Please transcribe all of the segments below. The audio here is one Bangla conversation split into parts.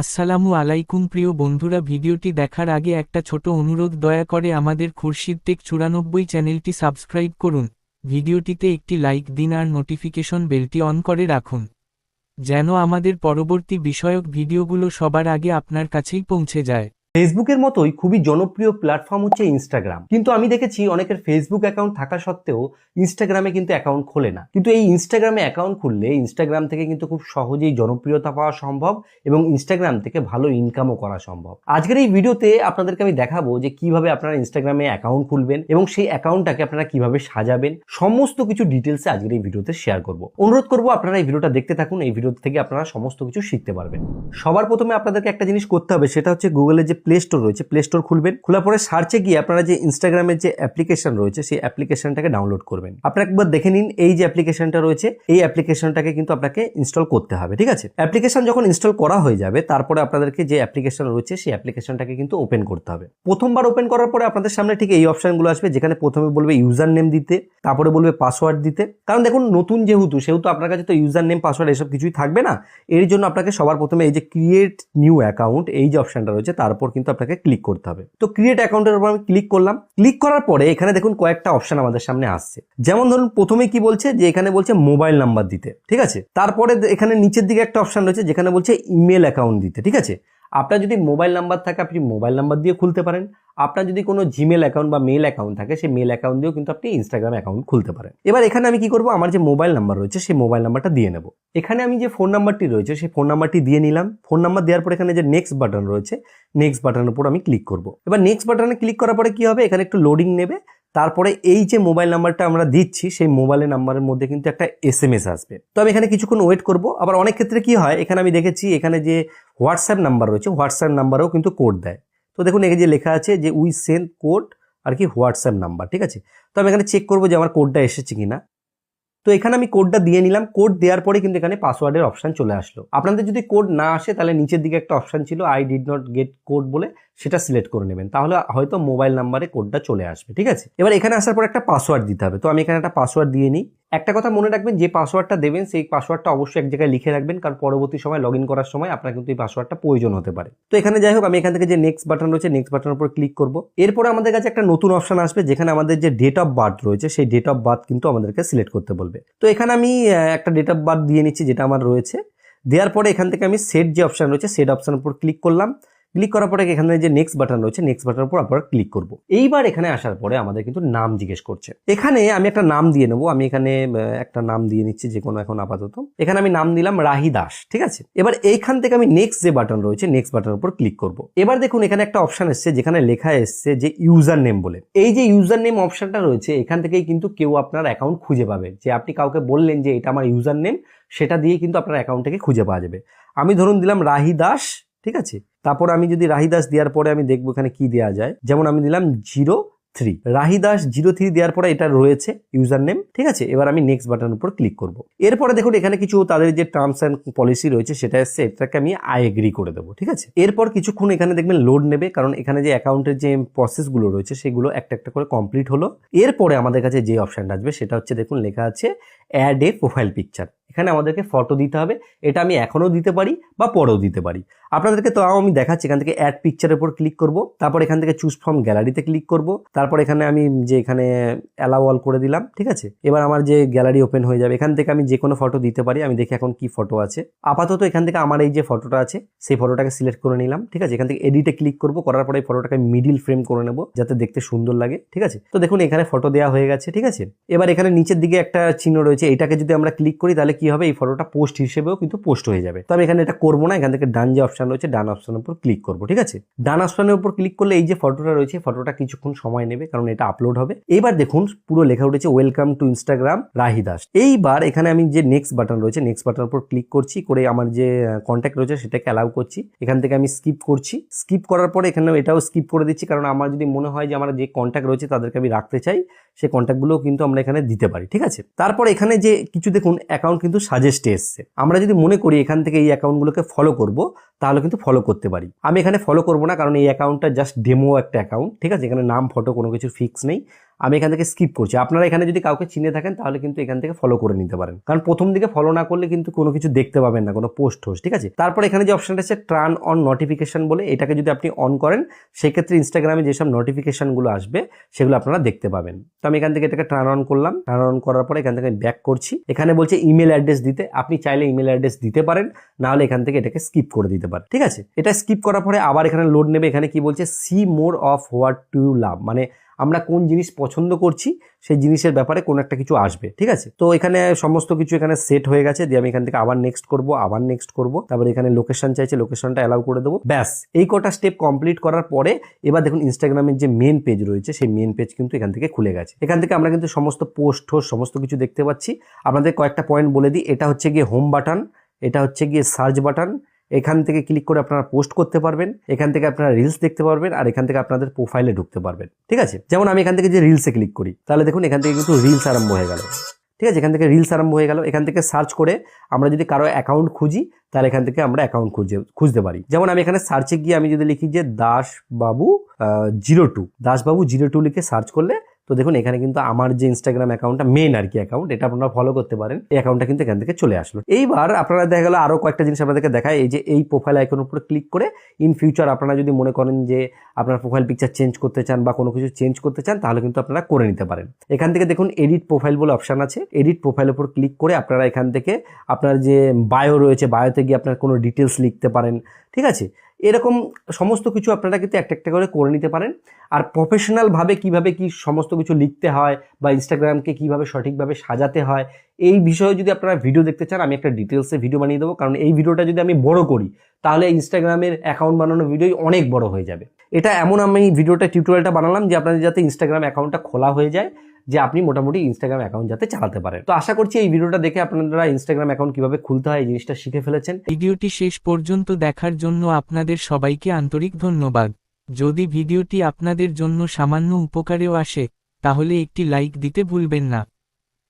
আসসালামু আলাইকুম প্রিয় বন্ধুরা, ভিডিওটি দেখার আগে একটা ছোট অনুরোধ, দয়া করে আমাদের খুরশিদ টেক চুরানব্বই চ্যানেলটি সাবস্ক্রাইব করুন। ভিডিওটিতে একটি লাইক দিন আর নোটিফিকেশন বেলটি অন করে রাখুন, যেন আমাদের পরবর্তী বিষয়ক ভিডিওগুলো সবার আগে আপনার কাছেই পৌঁছে যায়। ফেসবুকের মতোই খুবই জনপ্রিয় প্ল্যাটফর্ম হচ্ছে ইনস্টাগ্রাম কিন্তু আমি দেখেছি অনেকের ফেসবুক অ্যাকাউন্ট থাকা সত্ত্বেও ইনস্টাগ্রামে কিন্তু অ্যাকাউন্ট খোলে না। কিন্তু এই ইনস্টাগ্রামে অ্যাকাউন্ট খুললে ইনস্টাগ্রাম থেকে কিন্তু খুব সহজেই জনপ্রিয়তা পাওয়া সম্ভব এবং ইনস্টাগ্রাম থেকে ভালো ইনকামও করা সম্ভব। আজকের এই ভিডিওতে আপনাদেরকে আমি দেখাবো যে কীভাবে আপনারা ইনস্টাগ্রামে অ্যাকাউন্ট খুলবেন এবং সেই অ্যাকাউন্টটাকে আপনারা কীভাবে সাজাবেন। সমস্ত কিছু ডিটেলসে আজকের এই ভিডিওতে শেয়ার করব। অনুরোধ করব আপনারা এই ভিডিওটা দেখতে থাকুন, এই ভিডিও থেকে আপনারা সমস্ত কিছু শিখতে পারবেন। সবার প্রথমে আপনাদেরকে একটা জিনিস করতে হবে, সেটা হচ্ছে গুগলের যে প্লে স্টোর রয়েছে প্লে স্টোর খুলবেন, খোলার পরে সার্চে গিয়ে আপনারা যে ইনস্টাগ্রামের যে অ্যাপ্লিকেশন রয়েছে, সেই অ্যাপ্লিকেশনটাকে ডাউনলোড করবেন। আপনারা একবার দেখে নিন এই যে অ্যাপ্লিকেশনটা রয়েছে, এই অ্যাপ্লিকেশনটাকে কিন্তু আপনাকে ইনস্টল করতে হবে, ঠিক আছে? অ্যাপ্লিকেশন যখন ইনস্টল করা হয়ে যাবে, তারপরে আপনাদেরকে যে অ্যাপ্লিকেশন রয়েছে, সেই অ্যাপ্লিকেশনটাকে কিন্তু ওপেন করতে হবে। প্রথমবার ওপেন করার পরে আপনাদের সামনে ঠিক এই অপশনগুলো আসবে, যেখানে প্রথমে বলবে ইউজার নেম দিতে, তারপরে বলবে পাসওয়ার্ড দিতে। কারণ দেখুন, নতুন যেহেতু, সেহেতু আপনার কাছে তো ইউজার নেম পাসওয়ার্ড এসব কিছুই থাকবে না। এর জন্য আপনাকে সবার প্রথমে এই যে ক্রিয়েট নিউ অ্যাকাউন্ট এই যে অপশনটা রয়েছে, তার উপর কিন্তু আপনাকে ক্লিক করতে হবে। তো ক্রিয়েট অ্যাকাউন্টের উপর আমি ক্লিক করলাম। ক্লিক করার পরে এখানে দেখুন কয়েকটা অপশন আমাদের সামনে আসছে। যেমন ধরুন প্রথমে কি বলছে? যে এখানে বলছে মোবাইল নাম্বার দিতে। ঠিক আছে? তারপরে এখানে নিচের দিকে একটা অপশন রয়েছে যেখানে বলছে ইমেল অ্যাকাউন্ট দিতে। ঠিক আছে? আপনার যদি মোবাইল নাম্বার থাকে, আপনি মোবাইল নাম্বার দিয়ে খুলতে পারেন। আপনার যদি কোনো জিমেল অ্যাকাউন্ট বা মেল অ্যাকাউন্ট থাকে, সেই মেল অ্যাকাউন্ট দিয়েও কিন্তু আপনি ইনস্টাগ্রাম অ্যাকাউন্ট খুলতে পারেন। এবার এখানে আমি কি করব? আমার যে মোবাইল নাম্বার রয়েছে, সেই মোবাইল নাম্বারটা দিয়ে নেব। এখানে আমি যে ফোন নাম্বারটি রয়েছে, সেই ফোন নাম্বারটি দিয়ে নিলাম। ফোন নাম্বার দেওয়ার পর এখানে যে নেক্সট বাটন রয়েছে নেক্সট বাটনের উপর আমি ক্লিক করব। এবার নেক্সট বাটনে ক্লিক করার পরে কি হবে? এখানে একটু লোডিং নেবে। তারপরে এই যে মোবাইল নাম্বারটা আমরা দিচ্ছি, সেই মোবাইলের নাম্বারের মধ্যে কিন্তু একটা এস এম এস আসবে। তো আমি এখানে কিছুক্ষণ ওয়েট করব। আবার অনেক ক্ষেত্রে কি হয়, এখানে আমি দেখেছি, এখানে যে হোয়াটসঅ্যাপ নাম্বার রয়েছে হোয়াটসঅ্যাপ নাম্বারেও কিন্তু কোড দেয়। তো দেখুন এখানে যে লেখা আছে যে উই সেন্ড কোড আর কি হোয়াটসঅ্যাপ নাম্বার ঠিক আছে? তো আমি এখানে চেক করব যে আমার কোডটা এসেছে কিনা। তো এখানে আমি কোডটা দিয়ে নিলাম। কোড দেওয়ার পরে কিন্তু এখানে পাসওয়ার্ডের অপশান চলে আসলো। আপনাদের যদি কোড না আসে, তাহলে নিচের দিকে একটা অপশান ছিল I did not get code বলে, সেটা সিলেক্ট করে নেবেন। তাহলে হয়তো মোবাইল নাম্বারে কোডটা চলে আসবে, ঠিক আছে? এবার এখানে আসার পর একটা পাসওয়ার্ড দিতে হবে। তো আমি এখানে একটা পাসওয়ার্ড দিয়ে নিই। একটা কথা মনে রাখবেন, যে পাসওয়ার্ডটা দেবেন, সেই পাসওয়ার্ডটা অবশ্যই এক জায়গায় লিখে রাখবেন, কারণ পরবর্তী সময় লগ করার সময় আপনার কিন্তু এই পাসওয়ার্ডটা প্রয়োজন হতে পারে। তো এখানে যাই হোক, আমি এখান থেকে যে নেক্সট বাটন রয়েছে নেক্সট বাটনের উপর ক্লিক করব। এরপরে আমাদের কাছে একটা নতুন অপশন আসবে, যেখানে আমাদের যে ডেট অফ বার্থ রয়েছে, সেই ডেট অফ বার্থ কিন্তু আমাদেরকে সিলেক্ট করতে বলবে। তো এখানে আমি একটা ডেট অফ বার্থ দিয়ে নিচ্ছি, যেটা আমার রয়েছে। দেওয়ার পরে এখান থেকে আমি সেট যে অপশন রয়েছে সেট অপশানের উপর ক্লিক করলাম। ক্লিক করার পরে এখানে যে নেক্সট বাটন রয়েছে নেক্সট বাটনের উপর আবার ক্লিক করব। এইবার এখানে আসার পরে আমাদের কিন্তু নাম জিজ্ঞেস করছে। এখানে আমি একটা নাম দিয়ে নেব। আমি এখানে একটা নাম দিয়ে নিচ্ছি যে কোনো এখন আপাতত। এখানে আমি নাম দিলাম রাহি দাস, ঠিক আছে? এবার এইখান থেকে আমি নেক্সট যে বাটন রয়েছে নেক্সট বাটনের উপর ক্লিক করব। এবার দেখুন এখানে একটা অপশন এসছে যেখানে লেখা এসছে যে ইউজার নেম বলে। এই যে ইউজার নেম অপশনটা রয়েছে, এখান থেকেই কিন্তু কেউ আপনার অ্যাকাউন্ট খুঁজে পাবে। যে আপনি কাউকে বললেন যে এটা আমার ইউজার নেম সেটা দিয়ে কিন্তু আপনার অ্যাকাউন্ট থেকে খুঁজে পাওয়া যাবে। আমি ধরুন দিলাম রাহি দাস, ঠিক আছে? তারপর আমি যদি রাহিদাস দেওয়ার পরে আমি দেখব এখানে কি দেওয়া যায়। যেমন আমি দিলাম zero three. Rahidas zero three দেওয়ার পরে এটা রয়েছে ইউজার নেম ঠিক আছে? এবার আমি নেক্সট বাটনের উপর ক্লিক করব। এরপরে দেখুন, এখানে কিছু তাদের যে টার্মস অ্যান্ড পলিসি রয়েছে, সেটা এসছে, এটাকে আমি আই এগ্রি করে দেবো, ঠিক আছে? এরপর কিছুক্ষণ এখানে দেখবেন লোড নেবে, কারণ এখানে যে অ্যাকাউন্টের যে প্রসেসগুলো রয়েছে, সেগুলো একটা একটা করে কমপ্লিট হলো। এরপরে আমাদের কাছে যে অপশনটা আসবে, সেটা হচ্ছে দেখুন, লেখা আছে অ্যাড এ প্রোফাইল পিকচার এখানে আমাদেরকে ফটো দিতে হবে। এটা আমি এখনও দিতে পারি বা পরেও দিতে পারি। আপনাদেরকে তো আমি দেখাচ্ছি, এখান থেকে অ্যাড পিকচারের উপর ক্লিক করব। তারপর এখান থেকে চুজ ফ্রম গ্যালারিতে ক্লিক করব। তারপর এখানে আমি যে এখানে অ্যালাউ অল করে দিলাম, ঠিক আছে? এবার আমার যে গ্যালারি ওপেন হয়ে যাবে, এখান থেকে আমি যে কোনো ফটো দিতে পারি। আমি দেখি এখন কি ফটো আছে। আপাতত এখান থেকে আমার এই যে ফটোটা আছে, সেই ফটোটাকে সিলেক্ট করে নিলাম, ঠিক আছে? এখান থেকে এডিটে ক্লিক করব। করার পরে এই ফটোটাকে মিডিল ফ্রেম করে নেব, যাতে দেখতে সুন্দর লাগে, ঠিক আছে? তো দেখুন, এখানে ফটো দেওয়া হয়ে গেছে, ঠিক আছে? এবার এখানে নিচের দিকে একটা চিহ্ন রয়েছে এটাকে যদি আমরা ক্লিক করি, তাহলে কি হবে? এই ফটোটা পোস্ট হিসেবেও কিন্তু পোস্ট হয়ে যাবে। তো আমি এখানে এটা করব না, এখান থেকে ডান যে অপশন রয়েছে, ডান অপশনের উপর ক্লিক করব, ঠিক আছে? ডান অপশনের উপর ক্লিক করলে এই যে ফটোটা রয়েছে ফটোটা কিছুক্ষণ সময় নেবে, কারণ এটা আপলোড হবে। এবার দেখুন, পুরো লেখা উঠেছে welcome to Instagram Rahi Das এইবার এখানে আমি যে নেক্সট বাটন রয়েছে নেক্সট বাটনের উপর ক্লিক করছি, করে আমার যে কন্ট্যাক্ট রয়েছে, সেটাকে অ্যালাউ করছি। এখান থেকে আমি স্কিপ করছি। স্কিপ করার পরে এখানে এটাও স্কিপ করে দিচ্ছি, কারণ আমার যদি মনে হয় যে আমার যে কন্ট্যাক্ট রয়েছে, তাদেরকে আমি রাখতে চাই সেই কন্ট্যাক্টগুলোও কিন্তু আমরা এখানে দিতে পারি, ঠিক আছে? তারপর এখানে যে কিছু দেখুন অ্যাকাউন্ট কিন্তু সাজেস্টে এসছে। আমরা যদি মনে করি এখান থেকে এই অ্যাকাউন্টগুলোকে ফলো করব, তাহলে কিন্তু ফলো করতে পারি। আমি এখানে ফলো করব না, কারণ এই অ্যাকাউন্টটা জাস্ট ডেমো একটা অ্যাকাউন্ট ঠিক আছে? এখানে নাম ফটো কোনো কিছু ফিক্স নেই। আমি এখান থেকে স্কিপ করছি। আপনারা এখানে যদি কাউকে চিনে থাকেন, তাহলে কিন্তু এখান থেকে ফলো করে নিতে পারেন। কারণ প্রথম দিকে ফলো না করলে কিন্তু কোনো কিছু দেখতে পাবেন না, কোনো পোস্ট হোস্ট ঠিক আছে? তারপর এখানে যে অপশনটা আছে টার্ন অন নোটিফিকেশন বলে, এটাকে যদি আপনি অন করেন, সেক্ষেত্রে ইনস্টাগ্রামে যেসব নোটিফিকেশনগুলো আসবে, সেগুলো আপনারা দেখতে পাবেন। তো আমি এখান থেকে এটাকে টার্ন অন করলাম। টার্ন অন করার পরে এখান থেকে আমি ব্যাক করছি। এখানে বলছে ইমেল অ্যাড্রেস দিতে। আপনি চাইলে ইমেল অ্যাড্রেস দিতে পারেন নাহলে এখান থেকে এটাকে স্কিপ করে দিতে পারেন, ঠিক আছে? এটা স্কিপ করার পরে আবার এখানে লোড নেবে। এখানে কি বলছে see more of what to love মানে আমরা কোন জিনিস পছন্দ করছি, সেই জিনিসের ব্যাপারে কোনো একটা কিছু আসবে, ঠিক আছে? তো এখানে সমস্ত কিছু এখানে সেট হয়ে গেছে, দিয়ে আমি এখান থেকে আবার নেক্সট করব, আবার নেক্সট করব, তারপর এখানে লোকেশন চাইছে লোকেশনটা অ্যালাউ করে দেবো, ব্যাস। এই কটা স্টেপ কমপ্লিট করার পরে, এবার দেখুন ইনস্টাগ্রামের যে মেন পেজ রয়েছে, সেই মেন পেজ কিন্তু এখান থেকে খুলে গেছে। এখান থেকে আমরা কিন্তু সমস্ত পোস্ট হোস্ট সমস্ত কিছু দেখতে পাচ্ছি। আপনাদের কয়েকটা পয়েন্ট বলে দিই, এটা হচ্ছে গিয়ে হোম বাটন এটা হচ্ছে গিয়ে সার্চ বাটন এখান থেকে ক্লিক করে আপনারা পোস্ট করতে পারবেন, এখান থেকে আপনারা রিলস দেখতে পারবেন আর এখান থেকে আপনাদের প্রোফাইলে ঢুকতে পারবেন, ঠিক আছে? যেমন আমি এখান থেকে যে রিলসে ক্লিক করি, তাহলে দেখুন এখান থেকে কিন্তু রিলস আরম্ভ হয়ে গেল, ঠিক আছে? এখান থেকে রিলস আরম্ভ হয়ে গেল, এখান থেকে সার্চ করে আমরা যদি কারও অ্যাকাউন্ট খুঁজি, তাহলে এখান থেকে আমরা অ্যাকাউন্ট খুঁজে, খুঁজতে পারি। যেমন আমি এখানে সার্চে গিয়ে আমি যদি লিখি যে Dasbabu zero two Dasbabu zero two লিখে সার্চ করলে তো দেখুন, এখানে কিন্তু আমার যে ইনস্টাগ্রাম অ্যাকাউন্টটা মেন আর কি অ্যাকাউন্ট এটা আপনারা ফলো করতে পারেন। এই অ্যাকাউন্টটা কিন্তু এখান থেকে চলে আসলো। এইবার আপনারা দেখা গেল আরও কয়েকটা জিনিস আপনাদেরকে দেখায় এই যে এই প্রোফাইল আইকনের উপরে ক্লিক করে ইন ফিউচার আপনারা যদি মনে করেন যে আপনার প্রোফাইল পিকচার চেঞ্জ করতে চান বা কোনো কিছু চেঞ্জ করতে চান, তাহলে কিন্তু আপনারা করে নিতে পারেন। এখান থেকে দেখুন এডিট প্রোফাইল বলে অপশান আছে। এডিট প্রোফাইলের উপর ক্লিক করে আপনারা এখান থেকে আপনার যে বায়ো রয়েছে বায়োতে গিয়ে আপনার কোনো ডিটেলস লিখতে পারেন। ঠিক আছে? এরকম সমস্ত কিছু আপনারা কিন্তু একটা একটা করে করে নিতে পারেন। আর প্রফেশনালভাবে কীভাবে কি সমস্ত কিছু লিখতে হয় বা ইনস্টাগ্রামকে কীভাবে সঠিকভাবে সাজাতে হয়, এই বিষয়ে যদি আপনারা ভিডিও দেখতে চান, আমি একটা ডিটেলসে ভিডিও বানিয়ে দেবো। কারণ এই ভিডিওটা যদি আমি বড় করি, তাহলে ইনস্টাগ্রামের অ্যাকাউন্ট বানানোর ভিডিও অনেক বড় হয়ে যাবে। এটা এমন আমি ভিডিওটা টিউটোরিয়ালটা বানালাম যে আপনাদের যাতে ইনস্টাগ্রাম অ্যাকাউন্টটা খোলা হয়ে যায়। যে আপনি মোটামুটি ইনস্টাগ্রাম অ্যাকাউন্ট যাতে চালাতে পারেন। তো আশা করছি এই ভিডিওটা দেখে আপনারা ইনস্টাগ্রাম অ্যাকাউন্ট কীভাবে খুলতে হয় এই জিনিসটা শিখে ফেলেছেন। ভিডিওটি শেষ পর্যন্ত দেখার জন্য আপনাদের সবাইকে আন্তরিক ধন্যবাদ। যদি ভিডিওটি আপনাদের জন্য সামান্য উপকারেও আসে, তাহলে একটি লাইক দিতে ভুলবেন না।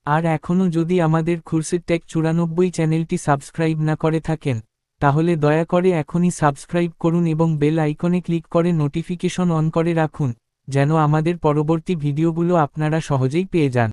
আর এখনও যদি আমাদের খুরসির টেক চুরানব্বই চ্যানেলটি সাবস্ক্রাইব না করে থাকেন, তাহলে দয়া করে এখনই সাবস্ক্রাইব করুন এবং বেল আইকনে ক্লিক করে নোটিফিকেশন অন করে রাখুন। যেন আমাদের পরবর্তী ভিডিওগুলো আপনারা সহজেই পেয়ে যান।